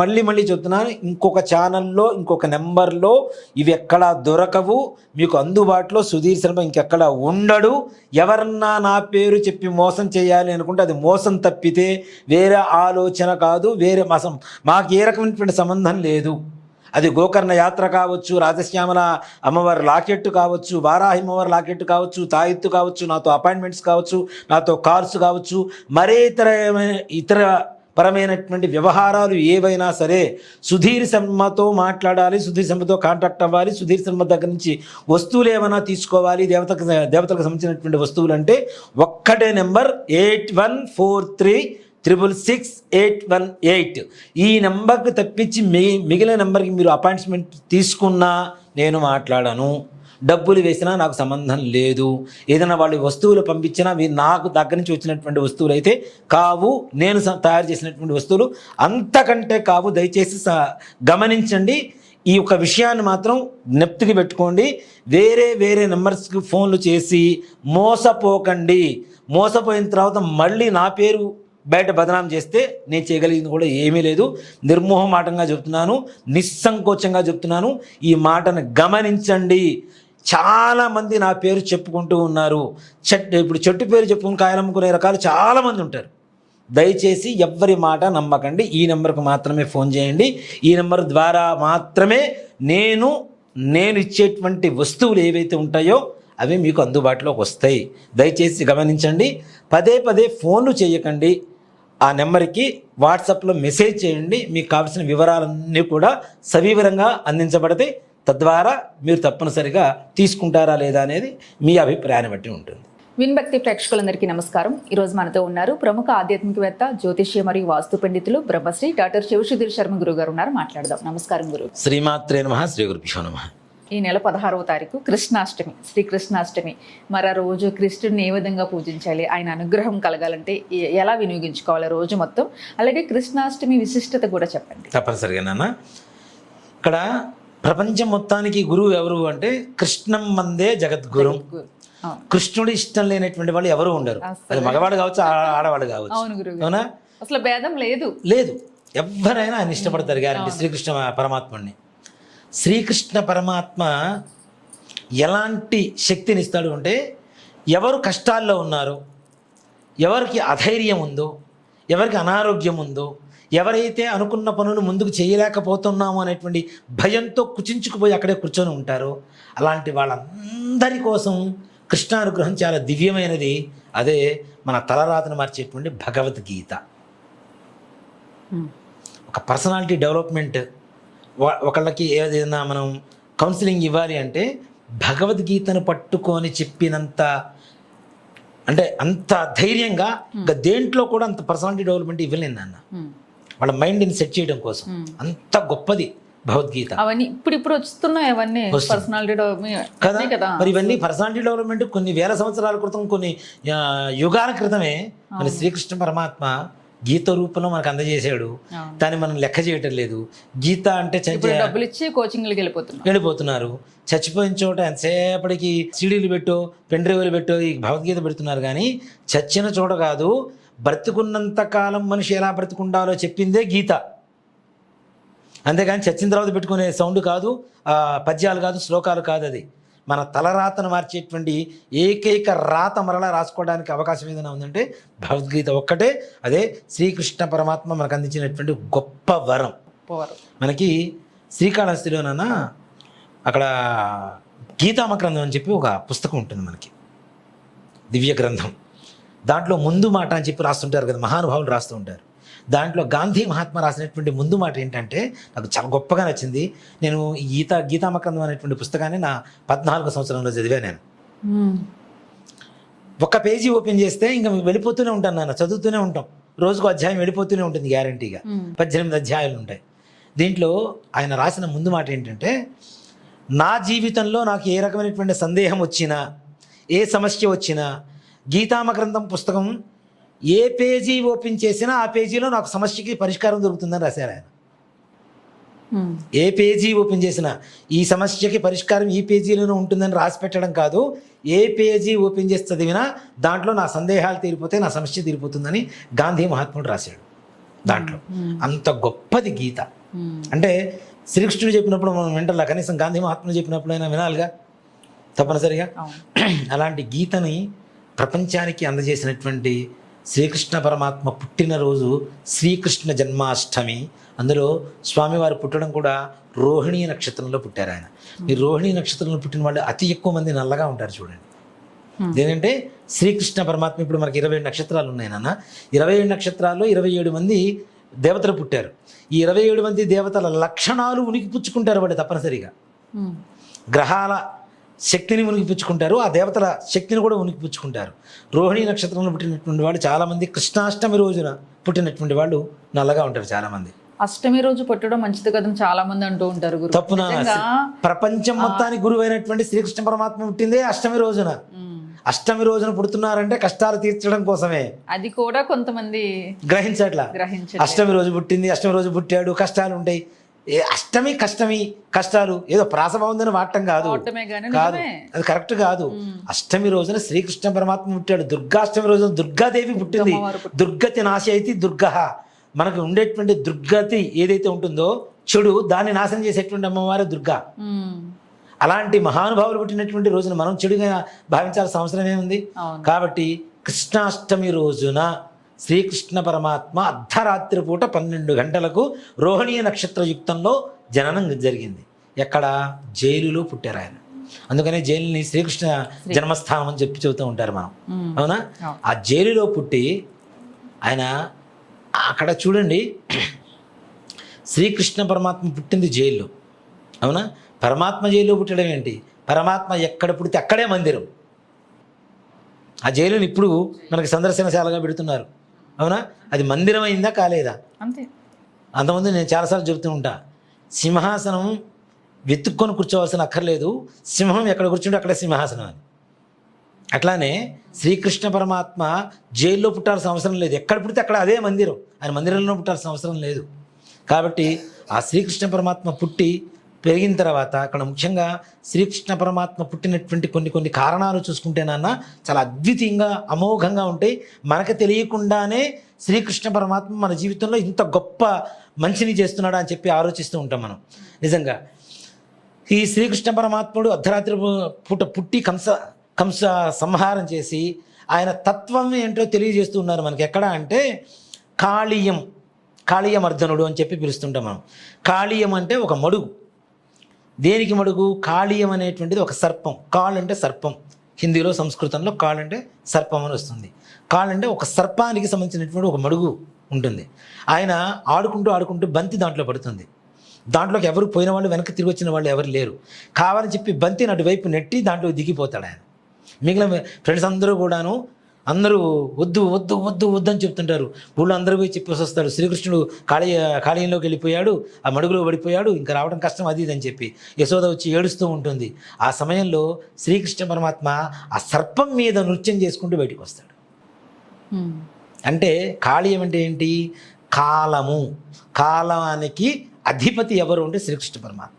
మళ్ళీ మళ్ళీ చెప్తున్నాను ఇంకొక ఛానల్లో ఇంకొక నెంబర్లో ఇవి ఎక్కడా దొరకవు. మీకు అందుబాటులో సుధీర్ శర్మ ఇంకెక్కడ ఉండడు. ఎవరన్నా నా పేరు చెప్పి మోసం చేయాలి అనుకుంటే అది మోసం తప్పితే వేరే ఆలోచన కాదు వేరే మసం మాకు ఏ రకమైనటువంటి సంబంధం లేదు. అది గోకర్ణ యాత్ర కావచ్చు రాజశ్యామల అమ్మవారి లాకెట్ కావచ్చు వారాహి అమ్మవారి లాకెట్ కావచ్చు తాయిత్తు కావచ్చు నాతో అపాయింట్మెంట్స్ కావచ్చు నాతో కార్స్ కావచ్చు మరే ఇతర ఇతర పరమైనటువంటి వ్యవహారాలు ఏవైనా సరే సుధీర్ శర్మతో మాట్లాడాలి సుధీర్ శర్మతో కాంటాక్ట్ అవ్వాలి సుధీర్ శర్మ దగ్గర నుంచి వస్తువులు ఏమైనా తీసుకోవాలి దేవతకు దేవతలకు సంబంధించినటువంటి వస్తువులు అంటే ఒక్కటే number eight one four three triple six eight one eight ఈ నెంబర్కి తప్పించి మిగి మిగిలిన నెంబర్కి మీరు అపాయింట్మెంట్ తీసుకున్నా నేను మాట్లాడను. డబ్బులు వేసినా నాకు సంబంధం లేదు. ఏదైనా వాళ్ళు వస్తువులు పంపించినా మీరు నాకు దగ్గర నుంచి వచ్చినటువంటి వస్తువులు అయితే కావు. నేను స- తయారు చేసినటువంటి వస్తువులు అంతకంటే కావు. దయచేసి స- గమనించండి. ఈ యొక్క విషయాన్ని మాత్రం నెప్తికి పెట్టుకోండి. వేరే వేరే నెంబర్స్కి ఫోన్లు చేసి మోసపోకండి. మోసపోయిన తర్వాత మళ్ళీ నా పేరు బయట బదనాం చేస్తే నేను చేయగలిగింది కూడా ఏమీ లేదు. నిర్మోహమాటంగా చెప్తున్నాను. నిస్సంకోచంగా చెప్తున్నాను. ఈ మాటను గమనించండి. చాలామంది నా పేరు చెప్పుకుంటూ ఉన్నారు. చెట్టు ఇప్పుడు చెట్టు పేరు చెప్పుకుని కాయలమ్ముకునే రకాలు చాలామంది ఉంటారు. దయచేసి ఎవ్వరి మాట నమ్మకండి. ఈ నెంబర్కు మాత్రమే ఫోన్ చేయండి. ఈ నెంబర్ ద్వారా మాత్రమే నేను నేను ఇచ్చేటువంటి వస్తువులు ఏవైతే ఉంటాయో అవి మీకు అందుబాటులోకి వస్తాయి. దయచేసి గమనించండి. పదే పదే ఫోన్లు చేయకండి. ఆ నెంబర్కి వాట్సాప్లో మెసేజ్ చేయండి. మీకు కావాల్సిన వివరాలన్నీ కూడా సవివరంగా అందించబడతాయి. తద్వారా మీరు తప్పనిసరిగా తీసుకుంటారా లేదా అనేది మీ అభిప్రాయాన్ని బట్టి ఉంటుంది. విన్భక్తి ప్రేక్షకులందరికీ నమస్కారం. ఈరోజు మనతో ఉన్నారు ప్రముఖ ఆధ్యాత్మికవేత్త జ్యోతిష్య మరియు వాస్తు పండితులు బ్రహ్మశ్రీ డాక్టర్ శివసుధీర్ శర్మ గురువు గారు ఉన్నారు. మాట్లాడదాం. నమస్కారం గురు. శ్రీమాత్రే నమ. శ్రీ గురుభ్యో నమ. ఈ నెల పదహారవ తారీఖు కృష్ణాష్టమి శ్రీ కృష్ణాష్టమి. మరి రోజు కృష్ణుడిని ఏ విధంగా పూజించాలి? ఆయన అనుగ్రహం కలగాలంటే ఎలా వినియోగించుకోవాలి రోజు మొత్తం? అలాగే కృష్ణాష్టమి విశిష్టత కూడా చెప్పండి. తప్పనిసరిగా నాన్న. ఇక్కడ ప్రపంచం మొత్తానికి గురువు ఎవరు అంటే కృష్ణం మందే జగద్గురు. కృష్ణుడు ఇష్టం లేనటువంటి వాళ్ళు ఎవరు ఉండరు. అది మగవాడు కావచ్చు ఆడవాడు కావచ్చు. అవునా అసలు భేదం లేదు. లేదు. ఎవరైనా ఆయన ఇష్టపడతారు గ్యారంటీ శ్రీకృష్ణ పరమాత్మని శ్రీకృష్ణ పరమాత్మ ఎలాంటి శక్తిని ఇస్తాడు అంటే ఎవరు కష్టాల్లో ఉన్నారో ఎవరికి అధైర్యం ఉందో ఎవరికి అనారోగ్యం ఉందో ఎవరైతే అనుకున్న పనులు ముందుకు చేయలేకపోతున్నాము అనేటువంటి భయంతో కుచించుకుపోయి అక్కడే కూర్చొని ఉంటారో అలాంటి వాళ్ళందరి కోసం కృష్ణానుగ్రహం చాలా దివ్యమైనది. అదే మన తలరాతను మార్చేటువంటి భగవద్గీత. ఒక పర్సనాలిటీ డెవలప్మెంట్. ఒకళ్ళకి ఏదైనా మనం కౌన్సిలింగ్ ఇవ్వాలి అంటే భగవద్గీతను పట్టుకొని చెప్పినంత అంటే అంత ధైర్యంగా ఇంకా దేంట్లో కూడా అంత పర్సనాలిటీ డెవలప్మెంట్ ఇవ్వలేదు నాన్న. ఉమ్. వాళ్ళ మైండ్ని సెట్ చేయడం కోసం. అంత గొప్పది భగవద్గీత. అవన్నీ ఇప్పుడు ఇప్పుడు వస్తున్నాయి అవన్నీ. పర్సనాలిటీ కదా? కదా. మరి ఇవన్నీ పర్సనాలిటీ డెవలప్మెంట్ కొన్ని వేల సంవత్సరాల క్రితం కొన్ని యుగాల క్రితమే మన శ్రీకృష్ణ పరమాత్మ గీత రూపంలో మనకు అందజేశాడు. దాన్ని మనం లెక్క చేయటం లేదు. గీత అంటే డబ్బులు ఇచ్చి కోచింగ్లకి వెళ్ళిపోతున్నాం వెళ్ళిపోతున్నారు. చచ్చిపోయిన చోట ఎంతసేపటికి సీడీలు పెట్టో పెన్ డ్రైవ్లు పెట్టో ఈ భగవద్గీత పెడుతున్నారు కానీ చచ్చిన చోట కాదు బ్రతికున్నంత కాలం మనిషి ఎలా బ్రతికుండాలో చెప్పిందే గీత. అంతేగాని చచ్చిన తర్వాత పెట్టుకునే సౌండ్ కాదు పద్యాలు కాదు శ్లోకాలు కాదు అది. మన తలరాతను మార్చేటువంటి ఏకైక రాత మరలా రాసుకోవడానికి అవకాశం ఏదైనా ఉందంటే భగవద్గీత ఒక్కటే. అదే శ్రీకృష్ణ పరమాత్మ మనకు అందించినటువంటి గొప్ప వరం. మనకి శ్రీకాళహస్తిలోనన్న అక్కడ గీతామ గ్రంథం అని చెప్పి ఒక పుస్తకం ఉంటుంది మనకి. దివ్య గ్రంథం దాంట్లో ముందు మాట అని చెప్పి రాస్తుంటారు కదా మహానుభావులు రాస్తూ ఉంటారు. దాంట్లో గాంధీ మహాత్మా రాసినటువంటి ముందు మాట ఏంటంటే నాకు చాలా గొప్పగా నచ్చింది. నేను గీత గీతామ గ్రంథం అనేటువంటి పుస్తకాన్ని నా పద్నాలుగో సంవత్సరంలో చదివాను నేను. ఒక్క పేజీ ఓపెన్ చేస్తే ఇంకా వెళ్ళిపోతూనే ఉంటాను నాన్న చదువుతూనే ఉంటాం. రోజుకు అధ్యాయం వెళ్ళిపోతూనే ఉంటుంది గ్యారంటీగా. పద్దెనిమిది అధ్యాయాలు ఉంటాయి. దీంట్లో ఆయన రాసిన ముందు మాట ఏంటంటే నా జీవితంలో నాకు ఏ రకమైనటువంటి సందేహం వచ్చినా ఏ సమస్య వచ్చినా గీతామ గ్రంథం పుస్తకం ఏ పేజీ ఓపెన్ చేసినా ఆ పేజీలో నాకు సమస్యకి పరిష్కారం దొరుకుతుందని రాశారు ఆయన. ఏ పేజీ ఓపెన్ చేసినా ఈ సమస్యకి పరిష్కారం ఈ పేజీలోనే ఉంటుందని రాసి పెట్టడం కాదు ఏ పేజీ ఓపెన్ చేసి చదివినా దాంట్లో నా సందేహాలు తీరిపోతే నా సమస్య తీరిపోతుందని గాంధీ మహాత్ముడు రాశాడు దాంట్లో. అంత గొప్పది గీత. అంటే శ్రీకృష్ణుడు చెప్పినప్పుడు మనం వింటలా కనీసం గాంధీ మహాత్ముడు చెప్పినప్పుడు అయినా వినాలిగా తప్పనిసరిగా. అలాంటి గీతని ప్రపంచానికి అందజేసినటువంటి శ్రీకృష్ణ పరమాత్మ పుట్టినరోజు శ్రీకృష్ణ జన్మాష్టమి. అందులో స్వామివారు పుట్టడం కూడా రోహిణీ నక్షత్రంలో పుట్టారు ఆయన ఈ రోహిణీ నక్షత్రంలో పుట్టిన వాళ్ళు అతి ఎక్కువ మంది నల్లగా ఉంటారు చూడండి. ఏంటంటే శ్రీకృష్ణ పరమాత్మ ఇప్పుడు మనకి ఇరవై ఏడు నక్షత్రాలు ఉన్నాయి నాన్న. ఇరవై ఏడు నక్షత్రాల్లో ఇరవై ఏడు మంది దేవతలు పుట్టారు. ఈ ఇరవై ఏడు మంది దేవతల లక్షణాలు ఉనికి పుచ్చుకుంటారు వాళ్ళు తప్పనిసరిగా. గ్రహాల శక్తిని ఉనికిపుచ్చుకుంటారు ఆ దేవతల శక్తిని కూడా ఉనికిపుచ్చుకుంటారు రోహిణీ నక్షత్రంలో పుట్టినటువంటి వాళ్ళు చాలామంది కృష్ణాష్టమి రోజున పుట్టినటువంటి వాళ్ళు నల్లగా ఉంటారు చాలామంది. అష్టమి రోజు పుట్టడం మంచిది కదని చాలా మంది అంటూ ఉంటారు తప్పున? ప్రపంచం మొత్తానికి గురువు అయినటువంటి శ్రీకృష్ణ పరమాత్మ పుట్టిందే అష్టమి రోజున. అష్టమి రోజున పుడుతున్నారంటే కష్టాలు తీర్చడం కోసమే. అది కూడా కొంతమంది గ్రహించట్లా. గ్రహించ అష్టమి రోజు పుట్టింది అష్టమి రోజు పుట్టాడు కష్టాలు ఉంటాయి. ఏ అష్టమి కష్టమి కష్టాలు ఏదో ప్రాస బాగుందని వాడటం కాదు. కాదు. అది కరెక్ట్ కాదు. అష్టమి రోజున శ్రీకృష్ణ పరమాత్మ పుట్టాడు. దుర్గాష్టమి రోజున దుర్గాదేవి పుట్టింది. దుర్గతి నాశి అయితే దుర్గ. మనకు ఉండేటువంటి దుర్గతి ఏదైతే ఉంటుందో చెడు దాన్ని నాశనం చేసేటువంటి అమ్మవారు దుర్గా. అలాంటి మహానుభావులు పుట్టినటువంటి రోజున మనం చెడుగా భావించాల్సిన అవసరం ఏముంది? కాబట్టి కృష్ణాష్టమి రోజున శ్రీకృష్ణ పరమాత్మ అర్ధరాత్రి పూట పన్నెండు గంటలకు రోహిణీ నక్షత్ర యుక్తంలో జననం జరిగింది. ఎక్కడ? జైలులో పుట్టారు ఆయన. అందుకనే జైలుని శ్రీకృష్ణ జన్మస్థానం అని చెప్పి చెబుతూ ఉంటారు మనం. అవును. ఆ జైలులో పుట్టి ఆయన అక్కడ చూడండి. శ్రీకృష్ణ పరమాత్మ పుట్టింది జైల్లో. అవునా? పరమాత్మ జైల్లో పుట్టడం ఏంటి? పరమాత్మ ఎక్కడ పుడితే అక్కడే మందిరం. ఆ జైలుని ఇప్పుడు మనకి సందర్శనశాలగా పెడుతున్నారు. అవునా? అది మందిరం అయిందా కాలేదా? అంతే. అంతకుముందు నేను చాలాసార్లు చెబుతూ ఉంటా సింహాసనం వెతుక్కొని కూర్చోవలసిన అక్కర్లేదు సింహం ఎక్కడ కూర్చుంటే అక్కడే సింహాసనం అని. అట్లానే శ్రీకృష్ణ పరమాత్మ జైల్లో పుట్టాల్సిన అవసరం లేదు. ఎక్కడ పుడితే అక్కడ అదే మందిరం. ఆయన మందిరంలో పుట్టాల్సిన అవసరం లేదు. కాబట్టి ఆ శ్రీకృష్ణ పరమాత్మ పుట్టి పెరిగిన తర్వాత అక్కడ ముఖ్యంగా శ్రీకృష్ణ పరమాత్మ పుట్టినటువంటి కొన్ని కొన్ని కారణాలు చూసుకుంటే నాన్న చాలా అద్వితీయంగా అమోఘంగా ఉంటాయి. మనకు తెలియకుండానే శ్రీకృష్ణ పరమాత్మ మన జీవితంలో ఇంత గొప్ప మంచిని చేస్తున్నాడా అని చెప్పి ఆలోచిస్తూ ఉంటాం మనం. నిజంగా. ఈ శ్రీకృష్ణ పరమాత్ముడు అర్ధరాత్రి పూట పుట్టి కంస కంస సంహారం చేసి ఆయన తత్వం ఏంటో తెలియజేస్తూ ఉన్నారు మనకి. ఎక్కడ అంటే కాళీయం కాళీయమర్ధనుడు అని చెప్పి పిలుస్తుంటాం మనం. కాళీయం అంటే ఒక మడుగు. దేనికి మడుగు? కాళీయం అనేటువంటిది ఒక సర్పం. కాళ్ అంటే సర్పం. హిందీలో సంస్కృతంలో కాళ్ అంటే సర్పం అని వస్తుంది. కాళ్ అంటే ఒక సర్పానికి సంబంధించినటువంటి ఒక మడుగు ఉంటుంది. ఆయన ఆడుకుంటూ ఆడుకుంటూ బంతి దాంట్లో పడుతుంది. దాంట్లోకి ఎవరు పోయిన వాళ్ళు వెనక్కి తిరిగి వచ్చిన వాళ్ళు ఎవరు లేరు. కావాలని చెప్పి బంతిని అటువైపు నెట్టి దాంట్లో దిగిపోతాడు ఆయన. మిగిలిన ఫ్రెండ్స్ అందరూ కూడాను అందరూ వద్దు వద్దు వద్దు వద్దు అని చెప్తుంటారు. ఊళ్ళో అందరూ పోయి చెప్పేసి వస్తాడు శ్రీకృష్ణుడు కాళీ కాళీయంలోకి వెళ్ళిపోయాడు. ఆ మడుగులో పడిపోయాడు. ఇంకా రావడం కష్టం అది ఇది అని చెప్పి యశోద వచ్చి ఏడుస్తూ ఉంటుంది. ఆ సమయంలో శ్రీకృష్ణ పరమాత్మ ఆ సర్పం మీద నృత్యం చేసుకుంటూ బయటకు వస్తాడు. అంటే కాళీయం అంటే ఏంటి? కాలము. కాలానికి అధిపతి ఎవరు అంటే శ్రీకృష్ణ పరమాత్మ.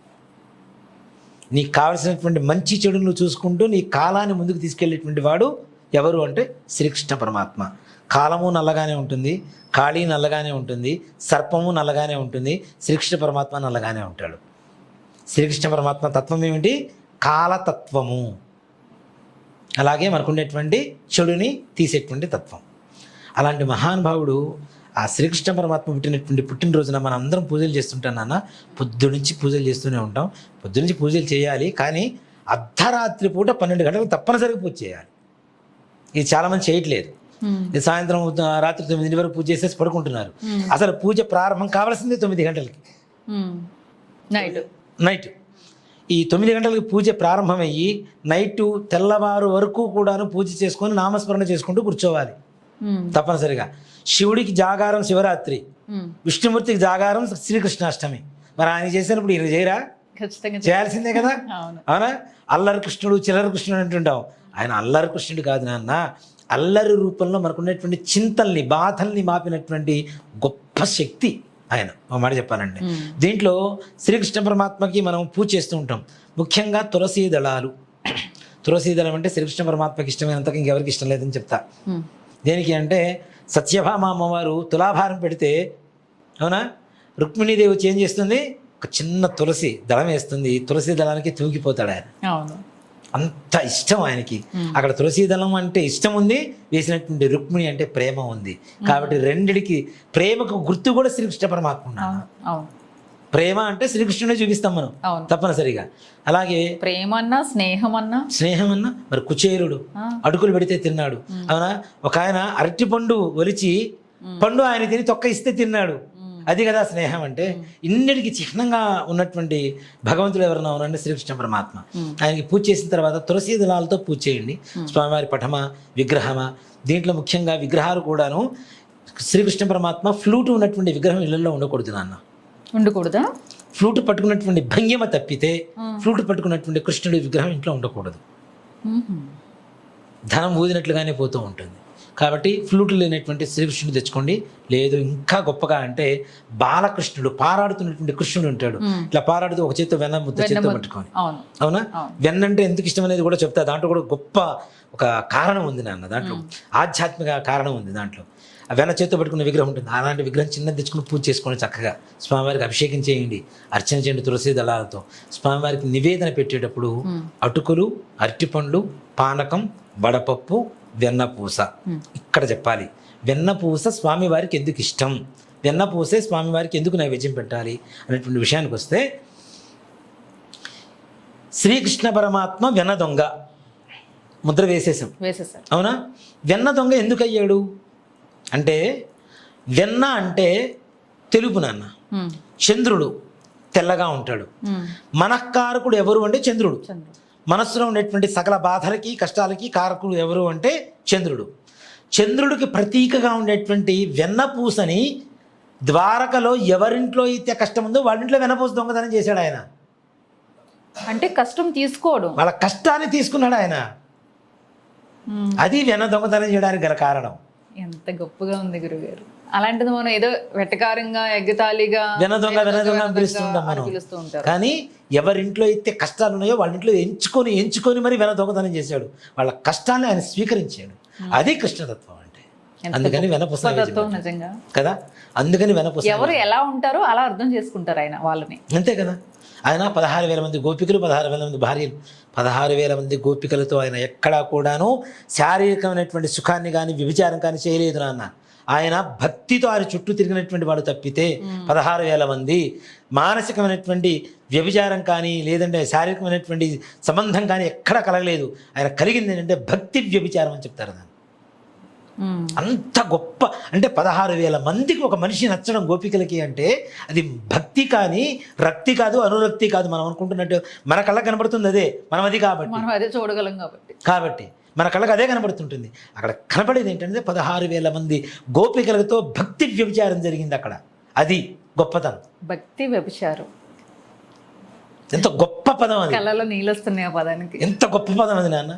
నీకు కావలసినటువంటి మంచి చెడు నువ్వు చూసుకుంటూ నీ కాలాన్ని ముందుకు తీసుకెళ్ళేటువంటి వాడు ఎవరు అంటే శ్రీకృష్ణ పరమాత్మ. కాలము నల్లగానే ఉంటుంది కాళీ నల్లగానే ఉంటుంది సర్పము నల్లగానే ఉంటుంది శ్రీకృష్ణ పరమాత్మ నల్లగానే ఉంటాడు. శ్రీకృష్ణ పరమాత్మ తత్వం ఏమిటి? కాలతత్వము. అలాగే మనకుండేటువంటి చెడుని తీసేటువంటి తత్వం. అలాంటి మహానుభావుడు ఆ శ్రీకృష్ణ పరమాత్మ పుట్టినటువంటి పుట్టినరోజున మనం అందరం పూజలు చేస్తుంటాం నాన్న. పొద్దునుంచి పూజలు చేస్తూనే ఉంటాం. పొద్దునుంచి పూజలు చేయాలి కానీ అర్ధరాత్రి పూట పన్నెండు గంటలకు తప్పనిసరిగా పూజ చేయాలి. ఇది చాలామంది చేయట్లేదు. మ్మ్. ఇది సాయంత్రం రాత్రి తొమ్మిది వరకు పూజ చేసేసి పడుకుంటున్నారు. అసలు పూజ ప్రారంభం కావాల్సిందే తొమ్మిది గంటలకి. నైట్. నైట్. ఈ తొమ్మిది గంటలకు పూజ ప్రారంభమయ్యి నైట్ తెల్లవారు వరకు కూడాను పూజ చేసుకొని నామస్మరణ చేసుకుంటూ కూర్చోవాలి. తప్పనిసరిగా. శివుడికి జాగారం శివరాత్రి. విష్ణుమూర్తికి జాగారం శ్రీకృష్ణాష్టమి. మరి ఆయన చేసినప్పుడు ఈయన చేయరా? చేయాల్సిందే కదా? అవును. అవునా? అల్లరి కృష్ణుడు చిల్లర కృష్ణుడు అంటుంటాం. ఆయన అల్లరి కృష్ణుడు కాదు నాన్న. అల్లరి రూపంలో మనకున్నటువంటి చింతల్ని బాధల్ని మాపినటువంటి గొప్ప శక్తి ఆయన. ఒక మాట చెప్పాలంటే మ్మ్. దీంట్లో శ్రీకృష్ణ పరమాత్మకి మనం పూజ చేస్తూ ఉంటాం. ముఖ్యంగా తులసీ దళాలు. తులసీ దళం అంటే శ్రీకృష్ణ పరమాత్మకి ఇష్టమైనంతగా ఇంకెవరికి ఇష్టం లేదని చెప్తా. దేనికి అంటే సత్యభామ అమ్మవారు తులాభారం పెడితే అవునా? రుక్మిణీదేవి ఏం చేస్తుంది? ఒక చిన్న తులసి దళం వేస్తుంది. తులసి దళానికి తూగిపోతాడు ఆయన. అంత ఇష్టం ఆయనకి. అక్కడ తులసి దళం అంటే ఇష్టం ఉంది వేసినటువంటి రుక్మిణి అంటే ప్రేమ ఉంది కాబట్టి రెండిటికి ప్రేమకు గుర్తు కూడా శ్రీకృష్ణ పరమాత్మ ప్రేమ అంటే శ్రీకృష్ణుడే చూపిస్తాం మనం తప్పనిసరిగా. అలాగే ప్రేమ అన్నా స్నేహం అన్నా స్నేహం అన్న మరి కుచేరుడు. అడుగులు పెడితే తిన్నాడు. అవునా? ఒక ఆయన అరటి పండు ఒలిచి పండు ఆయన తిని తొక్క ఇస్తే తిన్నాడు. అది కదా స్నేహం అంటే ఇన్నిటికి చిహ్నంగా ఉన్నటువంటి భగవంతుడు ఎవరన్నా ఉన్నారంటే శ్రీకృష్ణ పరమాత్మ. ఆయనకి పూజ చేసిన తర్వాత తులసి దళాలతో పూజ చేయండి. స్వామివారి పఠమ విగ్రహమ దీంట్లో ముఖ్యంగా విగ్రహాలు కూడాను శ్రీకృష్ణ పరమాత్మ ఫ్లూట్ ఉన్నటువంటి విగ్రహం ఇళ్ళలో ఉండకూడదు నాన్న. ఉండకూడదా? ఫ్లూట్ పట్టుకున్నటువంటి భంగిమ తప్పితే ఫ్లూట్ పట్టుకున్నటువంటి కృష్ణుడి విగ్రహం ఇంట్లో ఉండకూడదు. ధనం ఊదినట్లుగానే పోతూ ఉంటుంది. కాబట్టి ఫ్లూట్ లేనటువంటి శ్రీకృష్ణుడు తెచ్చుకోండి. లేదు ఇంకా గొప్పగా అంటే బాలకృష్ణుడు పారాడుతున్నటువంటి కృష్ణుడు ఉంటాడు. ఇట్లా పారాడుతూ ఒక చేత్తో వెన్న ముద్ద చేత్తో పట్టుకొని. అవును. వెన్న అంటే ఎందుకు ఇష్టం అనేది కూడా చెప్తా. దాంట్లో కూడా గొప్ప ఒక కారణం ఉంది నాన్న. దాంట్లో ఆధ్యాత్మిక కారణం ఉంది దాంట్లో. ఆ వెన్న చేత్తో పట్టుకున్న విగ్రహం ఉంటుంది. అలాంటి విగ్రహం చిన్నది తెచ్చుకుని పూజ చేసుకోండి చక్కగా. స్వామివారికి అభిషేకం చేయండి. అర్చన చేయండి తులసి దళాలతో. స్వామివారికి నివేదన పెట్టేటప్పుడు అటుకులు అరటిపండ్లు పానకం వడపప్పు వెన్నపూస. ఇక్కడ చెప్పాలి. వెన్నపూస స్వామివారికి ఎందుకు ఇష్టం? వెన్నపూసే స్వామివారికి ఎందుకు నైవేద్యం పెట్టాలి? అనేటువంటి విషయానికి వస్తే శ్రీకృష్ణ పరమాత్మ వెన్న దొంగ. ముద్ర వేసేసాం. వేసేసారు అవునా? వెన్న దొంగ ఎందుకు అయ్యాడు? అంటే వెన్న అంటే తెలుపు నాన్న. చంద్రుడు తెల్లగా ఉంటాడు. మనఃకారకుడు ఎవరు అంటే చంద్రుడు. చంద్రుడు. మనస్సులో ఉండేటువంటి సకల బాధలకి కష్టాలకి కారకుడు ఎవరు అంటే చంద్రుడు. చంద్రుడికి ప్రతీకగా ఉండేటువంటి వెన్నపూసని ద్వారకలో ఎవరింట్లో అయితే కష్టం ఉందో వాళ్ళింట్లో వెన్నపూస దొంగతనం చేశాడు ఆయన. అంటే కష్టం తీసుకోవడం. వాళ్ళ కష్టాన్ని తీసుకున్నాడు ఆయన. అది వెన్న దొంగతనం చేయడానికి గల కారణం. ఎంత గొప్పగా ఉంది గురుగారు. అలాంటిది మనం ఏదో వెటకారంగా ఎగ్గతాళిగా వెన దొంగ వెన దొంగ పిలుస్తుంటాం మనం. కానీ ఎవరింట్లో అయితే కష్టాలు ఉన్నాయో వాళ్ళ ఇంట్లో ఎంచుకొని ఎంచుకొని మరి వెన దొంగతనం చేశాడు. వాళ్ళ కష్టాన్ని ఆయన స్వీకరించాడు. అది కృష్ణతత్వం అంటే. అందుకని వెన పుస్తకం నిజంగా. కదా? అందుకని వెన పుస్తకం ఎవరు ఎలా ఉంటారో అలా అర్థం చేసుకుంటారు ఆయన వాళ్ళని. అంతే కదా? ఆయన పదహారు వేల మంది గోపికలు పదహారు వేల మంది భార్యలు. పదహారు వేల మంది గోపికలతో ఆయన ఎక్కడా కూడాను శారీరకమైనటువంటి సుఖాన్ని కానీ వ్యభిచారం కానీ చేయలేదు నాన్న. ఆయన భక్తితో ఆయన చుట్టూ తిరిగినటువంటి వాడు తప్పితే పదహారు వేల మంది మానసికమైనటువంటి వ్యభిచారం కానీ లేదంటే శారీరకమైనటువంటి సంబంధం కానీ ఎక్కడా కలగలేదు. ఆయన కలిగింది ఏంటంటే భక్తి వ్యభిచారం అని చెప్తారు దాన్ని. అంత గొప్ప అంటే పదహారు వేల మందికి ఒక మనిషి నచ్చడం గోపికలకి అంటే అది భక్తి కానీ రక్తి కాదు అనురక్తి కాదు. మనం అనుకుంటున్నట్టు మన కళ్ళకు కనబడుతుంది అదే. మనం అది కాబట్టి. మనం అదే చూడగలం కాబట్టి. కాబట్టి మన కళ్ళకు అదే కనబడుతుంటుంది. అక్కడ కనబడేది ఏంటంటే పదహారు వేల మంది గోపికలతో భక్తి వ్యభిచారం జరిగింది అక్కడ. అది. గొప్పతనం. భక్తి వ్యభిచారం. ఎంత గొప్ప పదం అది. కళ్ళలో నీళ్ళు వస్తున్నాయి ఆ పదానికి. ఎంత గొప్ప పదం అది నాన్న.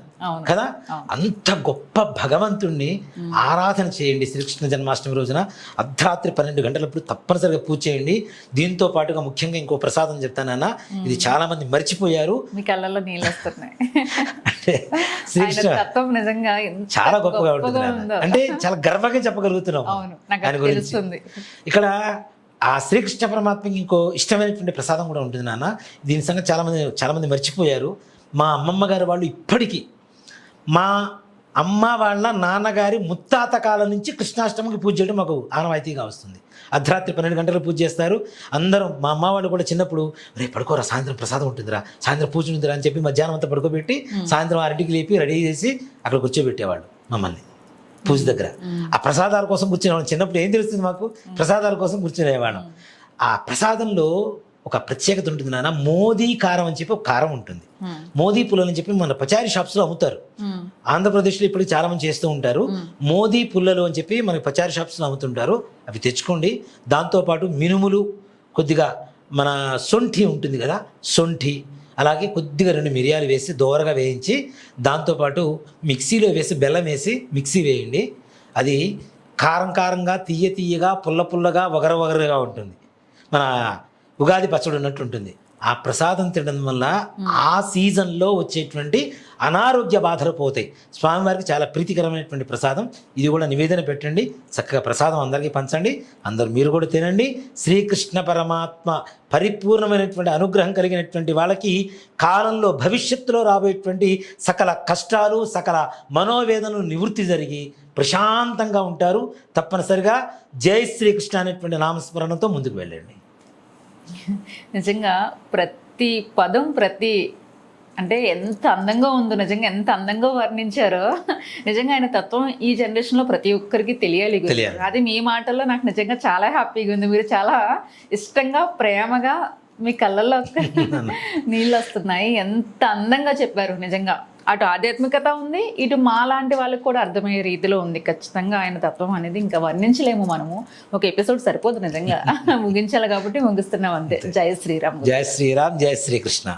కదా. అంత గొప్ప భగవంతుణ్ణి ఆరాధన చేయండి శ్రీకృష్ణ జన్మాష్టమి రోజున. అర్ధరాత్రి పన్నెండు గంటలప్పుడు తప్పనిసరిగా పూజ చేయండి. దీంతో పాటుగా ముఖ్యంగా ఇంకో ప్రసాదం చెప్తానన్న ఇది చాలా మంది మర్చిపోయారు. మీ కళ్ళలో నీళ్ళు వస్తున్నాయి. అంటే ఆయన శ్రీకృష్ణ తత్వం నిజంగా చాలా గొప్పగా ఉంటుంది నాన్న. అంటే చాలా గర్వంగా చెప్పగలుగుతున్నాం అది గురించి. ఇక్కడ ఆ శ్రీకృష్ణ పరమాత్మకి ఇంకో ఇష్టమైనటువంటి ప్రసాదం కూడా ఉంటుంది నాన్న. దీని సంగతి చాలామంది చాలామంది మర్చిపోయారు. మా అమ్మమ్మ గారు వాళ్ళు ఇప్పటికీ మా అమ్మ వాళ్ళ నాన్నగారి ముత్తాత కాలం నుంచి కృష్ణాష్టమికి పూజ చేయడం మాకు ఆనవాయితీగా వస్తుంది. అర్ధరాత్రి పన్నెండు గంటలకు పూజ చేస్తారు. అందరం మా అమ్మ వాళ్ళు కూడా చిన్నప్పుడు రే పడుకోరా సాయంత్రం ప్రసాదం ఉంటుందిరా సాయంత్రం పూజ ఉంటుందిరా అని చెప్పి మధ్యాహ్నం అంతా పడుకోబెట్టి సాయంత్రం ఆరింటికి లేపి రెడీ చేసి అక్కడ కూర్చోబెట్టేవాళ్ళు మమ్మల్ని. పూజ దగ్గర. ఆ ప్రసాదాల కోసం కూర్చునేవాళ్ళం చిన్నప్పుడు ఏం తెలుస్తుంది మాకు? ప్రసాదాల కోసం కూర్చునేవాళ్ళం ఆ ప్రసాదంలో ఒక ప్రత్యేకత ఉంటుంది నాన్న. మోదీ కారం అని చెప్పి ఒక కారం ఉంటుంది. మోదీ పుల్లలు అని చెప్పి మన పచారీ షాప్స్లో అమ్ముతారు. మ్మ్. ఆంధ్రప్రదేశ్లో ఇప్పటికి చాలా మంది చేస్తూ ఉంటారు. మోదీ పుల్లలు అని చెప్పి మనకి పచారీ షాప్స్లో అమ్ముతుంటారు. అవి తెచ్చుకోండి. దాంతోపాటు మినుములు కొద్దిగా మన సొంఠి ఉంటుంది కదా సొంఠి అలాగే కొద్దిగా రెండు మిరియాలు వేసి దోరగా వేయించి దాంతోపాటు మిక్సీలో వేసి బెల్లం వేసి మిక్సీ వేయండి. అది కారం కారంగా తీయ తీయగా పుల్ల పుల్లగా వగర వగరగా ఉంటుంది. మన ఉగాది పచ్చడి ఉన్నట్టు ఉంటుంది. ఆ ప్రసాదం తినడం వల్ల ఆ సీజన్లో వచ్చేటువంటి అనారోగ్య బాధలు పోతాయి. స్వామివారికి చాలా ప్రీతికరమైనటువంటి ప్రసాదం. ఇది కూడా నివేదన పెట్టండి. చక్కగా ప్రసాదం అందరికీ పంచండి. అందరూ మీరు కూడా తినండి. శ్రీకృష్ణ పరమాత్మ పరిపూర్ణమైనటువంటి అనుగ్రహం కలిగినటువంటి వాళ్ళకి కాలంలో భవిష్యత్తులో రాబోయేటువంటి సకల కష్టాలు సకల మనోవేదనలు నివృత్తి జరిగి ప్రశాంతంగా ఉంటారు. తప్పనిసరిగా జై శ్రీకృష్ణ అనేటువంటి నామస్మరణతో ముందుకు వెళ్ళండి. నిజంగా ప్రతి పదం ప్రతి అంటే ఎంత అందంగా ఉందో నిజంగా ఎంత అందంగా వర్ణించారో నిజంగా ఆయన తత్వం ఈ జనరేషన్లో ప్రతి ఒక్కరికి. తెలియాలి. అది మీ మాటల్లో నాకు నిజంగా చాలా హ్యాపీగా ఉంది మీరు చాలా ఇష్టంగా ప్రేమగా మీ కళ్ళల్లో నీళ్ళు వస్తున్నాయి ఎంత అందంగా చెప్పారు నిజంగా అటు ఆధ్యాత్మికత ఉంది ఇటు మా లాంటి వాళ్ళకి కూడా అర్థమయ్యే రీతిలో ఉంది. ఖచ్చితంగా ఆయన తత్వం అనేది ఇంకా వర్ణించలేము మనము. ఒక ఎపిసోడ్ సరిపోదు నిజంగా. ముగించాలి కాబట్టి ముగిస్తున్నాం అంతే. జయ శ్రీరామ్. జై శ్రీరామ్ జై శ్రీకృష్ణ.